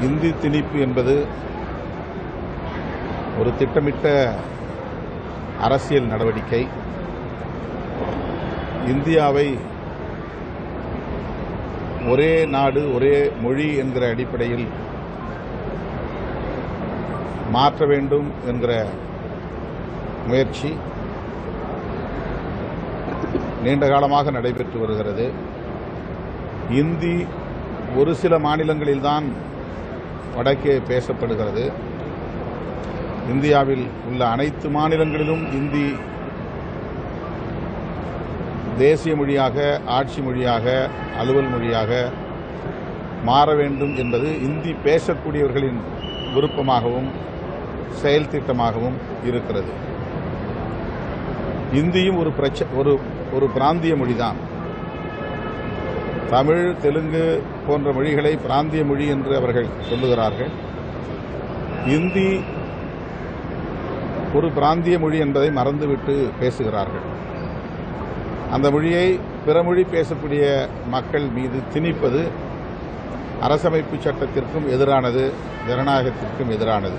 இந்தி திணிப்பு என்பது ஒரு திட்டமிட்ட அரசியல் நடவடிக்கை. இந்தியாவை ஒரே நாடு ஒரே மொழி என்கிற அடிப்படையில் மாற்ற வேண்டும் என்கிற முயற்சி நீண்ட காலமாக நடைபெற்று வருகிறது. இந்தி ஒரு சில மாநிலங்களில்தான் வடக்கே பேசப்படுகிறது. இந்தியாவில் உள்ள அனைத்து மாநிலங்களிலும் இந்தி தேசிய மொழியாக ஆட்சி மொழியாக அலுவல் மொழியாக மாற வேண்டும் என்பது இந்தி பேசக்கூடியவர்களின் விருப்பமாகவும் செயல் திட்டமாகவும் இருக்கிறது. இந்தியும் ஒரு பிரச்ச ஒரு ஒரு பிராந்திய மொழிதான். தமிழ் தெலுங்கு போன்ற மொழிகளை பிராந்திய மொழி என்று அவர்கள் சொல்லுகிறார்கள். இந்தி ஒரு பிராந்திய மொழி என்பதை மறந்துவிட்டு பேசுகிறார்கள். அந்த மொழியை பிற மொழி பேசக்கூடிய மக்கள் மீது திணிப்பது அரசமைப்பு சட்டத்திற்கும் எதிரானது ஜனநாயகத்திற்கும் எதிரானது.